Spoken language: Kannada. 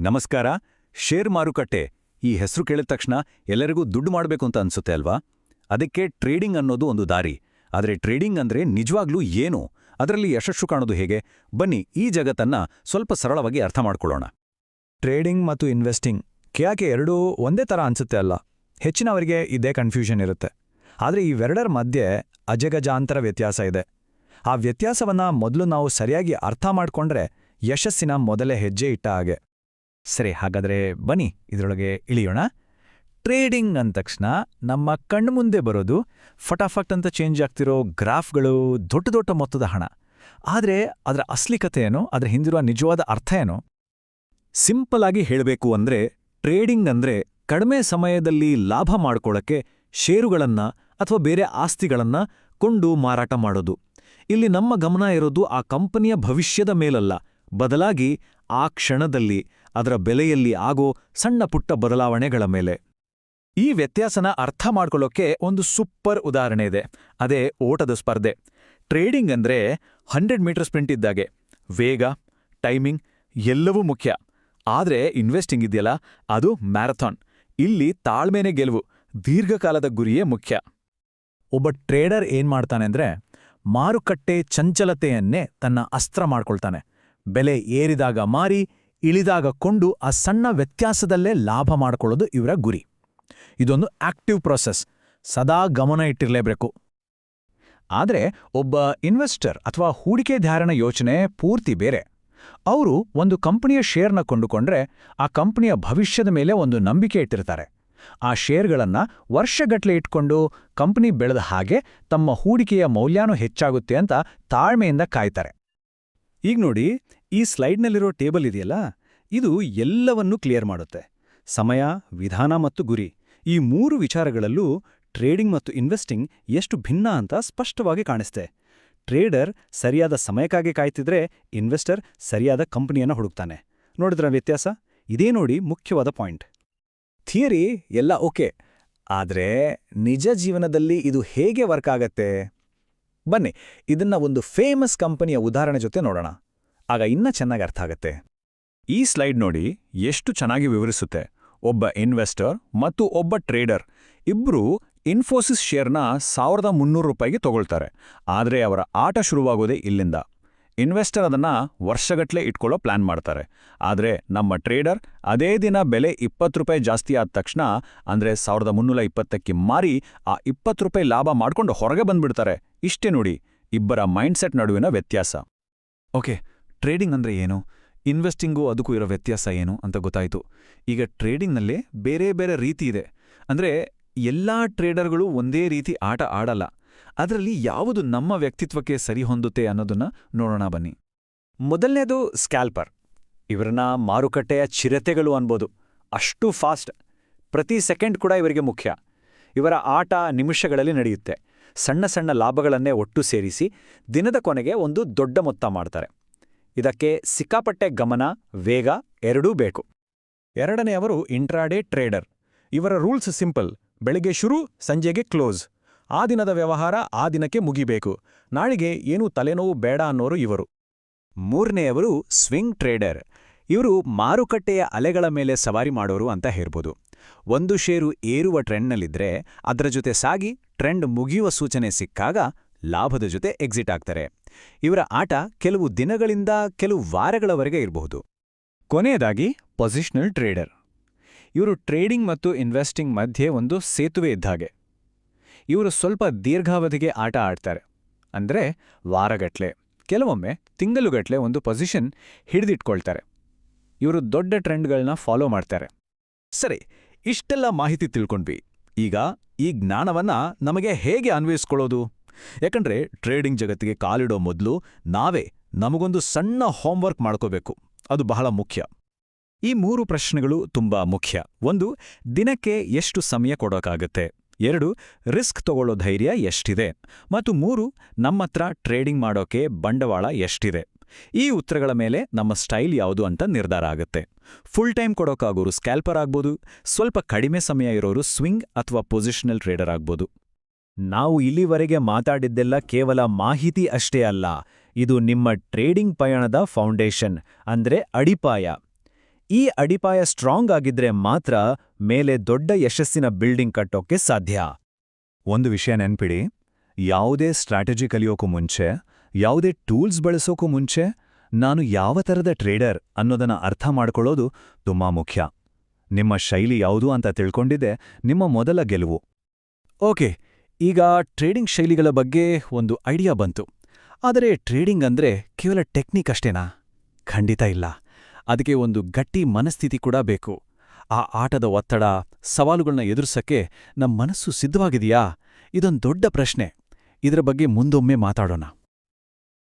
ನಮಸ್ಕಾರ. ಶೇರ್ ಮಾರುಕಟ್ಟೆ. ಈ ಹೆಸರು ಕೇಳಿದ ತಕ್ಷಣ ಎಲ್ಲರಿಗೂ ದುಡ್ಡು ಮಾಡಬೇಕು ಅಂತ ಅನ್ಸುತ್ತೆ ಅಲ್ವಾ? ಅದಕ್ಕೆ ಟ್ರೇಡಿಂಗ್ ಅನ್ನೋದು ಒಂದು ದಾರಿ. ಆದರೆ ಟ್ರೇಡಿಂಗ್ ಅಂದ್ರೆ ನಿಜವಾಗ್ಲೂ ಏನು? ಅದರಲ್ಲಿ ಯಶಸ್ಸು ಕಾಣೋದು ಹೇಗೆ? ಬನ್ನಿ ಈ ಜಗತ್ತನ್ನ ಸ್ವಲ್ಪ ಸರಳವಾಗಿ ಅರ್ಥ ಮಾಡಿಕೊಳ್ಳೋಣ. ಟ್ರೇಡಿಂಗ್ ಮತ್ತು ಇನ್ವೆಸ್ಟಿಂಗ್ ಯಾಕೆ ಎರಡೂ ಒಂದೇ ಥರ ಅನ್ಸುತ್ತೆ ಅಲ್ಲ? ಹೆಚ್ಚಿನವರಿಗೆ ಇದೇ ಕನ್ಫ್ಯೂಷನ್ ಇರುತ್ತೆ. ಆದರೆ ಇವೆರಡರ ಮಧ್ಯೆ ಅಜಗಜಾಂತರ ವ್ಯತ್ಯಾಸ ಇದೆ. ಆ ವ್ಯತ್ಯಾಸವನ್ನ ಮೊದಲು ನಾವು ಸರಿಯಾಗಿ ಅರ್ಥ ಮಾಡ್ಕೊಂಡ್ರೆ ಯಶಸ್ಸಿನ ಮೊದಲೇ ಹೆಜ್ಜೆ ಇಟ್ಟ ಹಾಗೆ. ಸರಿ, ಹಾಗಾದ್ರೆ ಬನ್ನಿ, ಇದರೊಳಗೆ ಇಳಿಯೋಣ. ಟ್ರೇಡಿಂಗ್ ಅಂದ ತಕ್ಷಣ ನಮ್ಮ ಕಣ್ಮುಂದೆ ಬರೋದು ಫಟಾಫಟ್ ಅಂತ ಚೇಂಜ್ ಆಗ್ತಿರೋ ಗ್ರಾಫ್ಗಳು ದೊಡ್ಡ ದೊಡ್ಡ ಮೊತ್ತದ ಹಣ. ಆದರೆ ಅದರ ಅಸ್ಲಿ ಕಥೆ ಅದರ ಹಿಂದಿರುವ ನಿಜವಾದ ಅರ್ಥ ಏನು? ಸಿಂಪಲ್ ಆಗಿ ಹೇಳಬೇಕು ಅಂದ್ರೆ ಟ್ರೇಡಿಂಗ್ ಅಂದ್ರೆ ಕಡಿಮೆ ಸಮಯದಲ್ಲಿ ಲಾಭ ಮಾಡ್ಕೊಳ್ಳೋಕ್ಕೆ ಷೇರುಗಳನ್ನ ಅಥವಾ ಬೇರೆ ಆಸ್ತಿಗಳನ್ನ ಕೊಂಡು ಮಾರಾಟ ಮಾಡೋದು. ಇಲ್ಲಿ ನಮ್ಮ ಗಮನ ಇರೋದು ಆ ಕಂಪನಿಯ ಭವಿಷ್ಯದ ಮೇಲಲ್ಲ, ಬದಲಾಗಿ ಆ ಕ್ಷಣದಲ್ಲಿ. ಅದರ ಬೆಲೆಯಲ್ಲಿ ಆಗೋ ಸಣ್ಣ ಪುಟ್ಟ ಬದಲಾವಣೆಗಳ ಮೇಲೆ. ಈ ವ್ಯತ್ಯಾಸನ ಅರ್ಥ ಮಾಡ್ಕೊಳ್ಳೋಕೆ ಒಂದು ಸೂಪರ್ ಉದಾಹರಣೆ ಇದೆ. ಅದೇ ಓಟದ ಸ್ಪರ್ಧೆ. ಟ್ರೇಡಿಂಗ್ ಅಂದ್ರೆ ಹಂಡ್ರೆಡ್ ಮೀಟರ್ ಸ್ಪ್ರಿಂಟ್ ಇದ್ದಾಗೆ. ವೇಗ, ಟೈಮಿಂಗ್ ಎಲ್ಲವೂ ಮುಖ್ಯ. ಆದ್ರೆ ಇನ್ವೆಸ್ಟಿಂಗ್ ಇದೆಯಲ್ಲ, ಅದು ಮ್ಯಾರಥಾನ್. ಇಲ್ಲಿ ತಾಳ್ಮೆನೆ ಗೆಲುವು, ದೀರ್ಘಕಾಲದ ಗುರಿಯೇ ಮುಖ್ಯ. ಒಬ್ಬ ಟ್ರೇಡರ್ ಏನ್ ಮಾಡ್ತಾನೆ ಅಂದ್ರೆ, ಮಾರುಕಟ್ಟೆ ಚಂಚಲತೆಯನ್ನೇ ತನ್ನ ಅಸ್ತ್ರ ಮಾಡ್ಕೊಳ್ತಾನೆ. ಬೆಲೆ ಏರಿದಾಗ ಮಾರಿ ಇಳಿದಾಗ ಕೊಂಡು ಆ ಸಣ್ಣ ವ್ಯತ್ಯಾಸದಲ್ಲೇ ಲಾಭ ಮಾಡಿಕೊಳ್ಳೋದು ಇವರ ಗುರಿ. ಇದೊಂದು ಆಕ್ಟಿವ್ ಪ್ರೊಸೆಸ್. ಸದಾ ಗಮನ ಇಟ್ಟಿರಲೇಬೇಕು. ಆದರೆ ಒಬ್ಬ ಇನ್ವೆಸ್ಟರ್ ಅಥವಾ ಹೂಡಿಕೆ ಧಾರಣ ಯೋಚನೆ ಪೂರ್ತಿ ಬೇರೆ. ಅವರು ಒಂದು ಕಂಪನಿಯ ಶೇರ್ನ ಕೊಂಡುಕೊಂಡ್ರೆ ಆ ಕಂಪನಿಯ ಭವಿಷ್ಯದ ಮೇಲೆ ಒಂದು ನಂಬಿಕೆ ಇಟ್ಟಿರ್ತಾರೆ. ಆ ಶೇರ್ಗಳನ್ನ ವರ್ಷಗಟ್ಲೆ ಇಟ್ಕೊಂಡು ಕಂಪನಿ ಬೆಳೆದ ಹಾಗೆ ತಮ್ಮ ಹೂಡಿಕೆಯ ಮೌಲ್ಯನೂ ಹೆಚ್ಚಾಗುತ್ತೆ ಅಂತ ತಾಳ್ಮೆಯಿಂದ ಕಾಯ್ತಾರೆ. ಈಗ ನೋಡಿ, ಈ ಸ್ಲೈಡ್ನಲ್ಲಿರೋ ಟೇಬಲ್ ಇದೆಯಲ್ಲ? ಇದು ಎಲ್ಲವನ್ನೂ ಕ್ಲಿಯರ್ ಮಾಡುತ್ತೆ. ಸಮಯ, ವಿಧಾನ ಮತ್ತು ಗುರಿ. ಈ ಮೂರು ವಿಚಾರಗಳಲ್ಲೂ ಟ್ರೇಡಿಂಗ್ ಮತ್ತು ಇನ್ವೆಸ್ಟಿಂಗ್ ಎಷ್ಟು ಭಿನ್ನ ಅಂತ ಸ್ಪಷ್ಟವಾಗಿ ಕಾಣಿಸ್ತೆ. ಟ್ರೇಡರ್ ಸರಿಯಾದ ಸಮಯಕ್ಕಾಗಿ ಕಾಯ್ತಿದ್ರೆ ಇನ್ವೆಸ್ಟರ್ ಸರಿಯಾದ ಕಂಪನಿಯನ್ನು ಹುಡುಕ್ತಾನೆ. ನೋಡಿದ್ರ ವ್ಯತ್ಯಾಸ? ಇದೇ ನೋಡಿ ಮುಖ್ಯವಾದ ಪಾಯಿಂಟ್. ಥಿಯರಿ ಎಲ್ಲ ಓಕೆ. ಆದ್ರೆ ನಿಜ ಜೀವನದಲ್ಲಿ ಇದು ಹೇಗೆ ವರ್ಕ್ ಆಗತ್ತೆ? ಬನ್ನಿ, ಇದನ್ನ ಒಂದು ಫೇಮಸ್ ಕಂಪನಿಯ ಉದಾಹರಣೆ ಜೊತೆ ನೋಡೋಣ. ಆಗ ಇನ್ನ ಚೆನ್ನಾಗಿ ಅರ್ಥ ಆಗತ್ತೆ. ಈ ಸ್ಲೈಡ್ ನೋಡಿ ಎಷ್ಟು ಚೆನ್ನಾಗಿ ವಿವರಿಸುತ್ತೆ. ಒಬ್ಬ ಇನ್ವೆಸ್ಟರ್ ಮತ್ತು ಒಬ್ಬ ಟ್ರೇಡರ್ ಇಬ್ರೂ ಇನ್ಫೋಸಿಸ್ ಶೇರ್ನ ಸಾವಿರದ ಮುನ್ನೂರು ರೂಪಾಯಿಗೆ ತಗೊಳ್ತಾರೆ. ಆದರೆ ಅವರ ಆಟ ಶುರುವಾಗೋದೇ ಇಲ್ಲಿಂದ. ಇನ್ವೆಸ್ಟರ್ ಅದನ್ನ ವರ್ಷಗಟ್ಟಲೆ ಇಟ್ಕೊಳ್ಳೋ ಪ್ಲಾನ್ ಮಾಡ್ತಾರೆ. ಆದರೆ ನಮ್ಮ ಟ್ರೇಡರ್ ಅದೇ ದಿನ ಬೆಲೆ ಇಪ್ಪತ್ತು ರೂಪಾಯಿ ಜಾಸ್ತಿ ಆದ ತಕ್ಷಣ ಅಂದ್ರೆ ಸಾವಿರದ ಮುನ್ನೂರ ಇಪ್ಪತ್ತಕ್ಕೆ ಮಾರಿ ಆ ಇಪ್ಪತ್ತು ರೂಪಾಯಿ ಲಾಭ ಮಾಡ್ಕೊಂಡು ಹೊರಗೆ ಬಂದ್ಬಿಡ್ತಾರೆ. ಇಷ್ಟೇ ನೋಡಿ, ಇಬ್ಬರ ಮೈಂಡ್ಸೆಟ್ ನಡುವಿನ ವ್ಯತ್ಯಾಸ. ಓಕೆ, ಟ್ರೇಡಿಂಗ್ ಅಂದ್ರೆ ಏನು? ಇನ್ವೆಸ್ಟಿಂಗು ಅದಕ್ಕೂ ಇರೋ ವ್ಯತ್ಯಾಸ ಏನು ಅಂತ ಗೊತ್ತಾಯ್ತು. ಈಗ ಟ್ರೇಡಿಂಗ್ನಲ್ಲಿ ಬೇರೆ ಬೇರೆ ರೀತಿ ಇದೆ. ಅಂದ್ರೆ ಎಲ್ಲಾ ಟ್ರೇಡರ್ಗಳು ಒಂದೇ ರೀತಿ ಆಟ ಆಡಲ್ಲ. ಅದರಲ್ಲಿ ಯಾವುದು ನಮ್ಮ ವ್ಯಕ್ತಿತ್ವಕ್ಕೆ ಸರಿ ಹೊಂದುತ್ತೆ ಅನ್ನೋದನ್ನ ನೋಡೋಣ ಬನ್ನಿ. ಮೊದಲನೇದು ಸ್ಕ್ಯಾಲ್ಪರ್. ಇವರನ್ನ ಮಾರುಕಟ್ಟೆಯ ಚಿರತೆಗಳು ಅನ್ಬೋದು. ಅಷ್ಟು ಫಾಸ್ಟ್. ಪ್ರತಿ ಸೆಕೆಂಡ್ ಕೂಡ ಇವರಿಗೆ ಮುಖ್ಯ. ಇವರ ಆಟ ನಿಮಿಷಗಳಲ್ಲಿ ನಡೆಯುತ್ತೆ. ಸಣ್ಣ ಸಣ್ಣ ಲಾಭಗಳನ್ನೇ ಒಟ್ಟು ಸೇರಿಸಿ ದಿನದ ಕೊನೆಗೆ ಒಂದು ದೊಡ್ಡ ಮೊತ್ತ ಮಾಡ್ತಾರೆ. ಇದಕ್ಕೆ ಸಿಕ್ಕಾಪಟ್ಟೆ ಗಮನ, ವೇಗ ಎರಡೂ ಬೇಕು. ಎರಡನೆಯವರು ಇಂಟ್ರಾಡೇ ಟ್ರೇಡರ್. ಇವರ ರೂಲ್ಸ್ ಸಿಂಪಲ್. ಬೆಳಿಗ್ಗೆ ಶುರು, ಸಂಜೆಗೆ ಕ್ಲೋಸ್. ಆ ದಿನದ ವ್ಯವಹಾರ ಆ ದಿನಕ್ಕೆ ಮುಗಿಬೇಕು. ನಾಳಿಗೆ ಏನೂ ತಲೆನೋವು ಬೇಡ ಅನ್ನೋರು ಇವರು. ಮೂರನೆಯವರು ಸ್ವಿಂಗ್ ಟ್ರೇಡರ್. ಇವರು ಮಾರುಕಟ್ಟೆಯ ಅಲೆಗಳ ಮೇಲೆ ಸವಾರಿ ಮಾಡೋರು ಅಂತ ಹೇಳ್ಬೋದು. ಒಂದು ಷೇರು ಏರುವ ಟ್ರೆಂಡ್ನಲ್ಲಿದ್ದರೆ ಅದರ ಜೊತೆ ಸಾಗಿ ಟ್ರೆಂಡ್ ಮುಗಿಯುವ ಸೂಚನೆ ಸಿಕ್ಕಾಗ ಲಾಭದ ಜೊತೆ ಎಕ್ಸಿಟ್ ಆಗ್ತಾರೆ. ಇವರ ಆಟ ಕೆಲವು ದಿನಗಳಿಂದ ಕೆಲವು ವಾರಗಳವರೆಗೆ ಇರಬಹುದು. ಕೊನೆಯದಾಗಿ ಪೊಸಿಷನಲ್ ಟ್ರೇಡರ್. ಇವರು ಟ್ರೇಡಿಂಗ್ ಮತ್ತು ಇನ್ವೆಸ್ಟಿಂಗ್ ಮಧ್ಯೆ ಒಂದು ಸೇತುವೆ ಇದ್ದಾಗೆ ಇವರು ಸ್ವಲ್ಪ ದೀರ್ಘಾವಧಿಗೆ ಆಟ ಆಡ್ತಾರೆ. ಅಂದ್ರೆ ವಾರಗಟ್ಲೆ, ಕೆಲವೊಮ್ಮೆ ತಿಂಗಳುಗಟ್ಲೆ ಒಂದು ಪೊಸಿಷನ್ ಹಿಡಿದಿಟ್ಕೊಳ್ತಾರೆ. ಇವರು ದೊಡ್ಡ ಟ್ರೆಂಡ್ಗಳನ್ನ ಫಾಲೋ ಮಾಡ್ತಾರೆ. ಸರಿ, ಇಷ್ಟೆಲ್ಲ ಮಾಹಿತಿ ತಿಳ್ಕೊಂಡ್ವಿ. ಈಗ ಈ ಜ್ಞಾನವನ್ನ ನಮಗೆ ಹೇಗೆ ಅನ್ವಯಿಸ್ಕೊಳ್ಳೋದು ಯಾಕಂದ್ರೆ ಟ್ರೇಡಿಂಗ್ ಜಗತ್ತಿಗೆ ಕಾಲಿಡೋ ಮೊದಲು ನಾವೇ ನಮಗೊಂದು ಸಣ್ಣ ಹೋಮ್ವರ್ಕ್ ಮಾಡ್ಕೋಬೇಕು. ಅದು ಬಹಳ ಮುಖ್ಯ. ಈ ಮೂರು ಪ್ರಶ್ನೆಗಳು ತುಂಬಾ ಮುಖ್ಯ. ಒಂದು, ದಿನಕ್ಕೆ ಎಷ್ಟು ಸಮಯ ಕೊಡೋಕ್ಕಾಗತ್ತೆ ಎರಡು, ರಿಸ್ಕ್ ತಗೊಳ್ಳೋ ಧೈರ್ಯ ಎಷ್ಟಿದೆ? ಮತ್ತು ಮೂರು, ನಮ್ಮತ್ರ ಟ್ರೇಡಿಂಗ್ ಮಾಡೋಕೆ ಬಂಡವಾಳ ಎಷ್ಟಿದೆ? ಈ ಉತ್ತರಗಳ ಮೇಲೆ ನಮ್ಮ ಸ್ಟೈಲ್ ಯಾವುದು ಅಂತ ನಿರ್ಧಾರ ಆಗುತ್ತೆ. ಫುಲ್ ಟೈಮ್ ಕೊಡೋಕ್ಕಾಗೋರು ಸ್ಕ್ಯಾಲ್ಪರ್ ಆಗ್ಬೋದು, ಸ್ವಲ್ಪ ಕಡಿಮೆ ಸಮಯ ಇರೋರು ಸ್ವಿಂಗ್ ಅಥವಾ ಪೊಸಿಷನಲ್ ಟ್ರೇಡರ್ ಆಗ್ಬೋದು. ನಾವು ಇಲ್ಲಿವರೆಗೆ ಮಾತಾಡಿದ್ದೆಲ್ಲ ಕೇವಲ ಮಾಹಿತಿ ಅಷ್ಟೇ ಅಲ್ಲ, ಇದು ನಿಮ್ಮ ಟ್ರೇಡಿಂಗ್ ಪಯಣದ ಫೌಂಡೇಶನ್, ಅಂದ್ರೆ ಅಡಿಪಾಯ. ಈ ಅಡಿಪಾಯ ಸ್ಟ್ರಾಂಗ್ ಆಗಿದ್ರೆ ಮಾತ್ರ ಮೇಲೆ ದೊಡ್ಡ ಯಶಸ್ಸಿನ ಬಿಲ್ಡಿಂಗ್ ಕಟ್ಟೋಕೆ ಸಾಧ್ಯ. ಒಂದು ವಿಷಯ ನೆನ್ಪಿಡಿ, ಯಾವುದೇ ಸ್ಟ್ರಾಟಜಿ ಕಲಿಯೋಕ್ಕೂ ಮುಂಚೆ, ಯಾವುದೇ ಟೂಲ್ಸ್ ಬಳಸೋಕ್ಕೂ ಮುಂಚೆ, ನಾನು ಯಾವ ಥರದ ಟ್ರೇಡರ್ ಅನ್ನೋದನ್ನ ಅರ್ಥ ಮಾಡ್ಕೊಳ್ಳೋದು ತುಂಬಾ ಮುಖ್ಯ. ನಿಮ್ಮ ಶೈಲಿ ಯಾವುದು ಅಂತ ತಿಳ್ಕೊಂಡಿದ್ದೆ, ನಿಮ್ಮ ಮೊದಲ ಗೆಲುವು. ಓಕೆ, ಈಗ ಟ್ರೇಡಿಂಗ್ ಶೈಲಿಗಳ ಬಗ್ಗೆ ಒಂದು ಐಡಿಯಾ ಬಂತು. ಆದರೆ ಟ್ರೇಡಿಂಗ್ ಅಂದ್ರೆ ಕೇವಲ ಟೆಕ್ನಿಕ್ ಅಷ್ಟೇನಾ? ಖಂಡಿತ ಇಲ್ಲ. ಅದಕ್ಕೆ ಒಂದು ಗಟ್ಟಿ ಮನಸ್ಥಿತಿ ಕೂಡ ಬೇಕು. ಆ ಆಟದ ಒತ್ತಡ ಸವಾಲುಗಳನ್ನ ಎದುರಿಸಕ್ಕೆ ನಮ್ಮ ಮನಸ್ಸು ಸಿದ್ಧವಾಗಿದೆಯಾ? ಇದೊಂದು ದೊಡ್ಡ ಪ್ರಶ್ನೆ. ಇದರ ಬಗ್ಗೆ ಮುಂದೊಮ್ಮೆ ಮಾತಾಡೋಣ.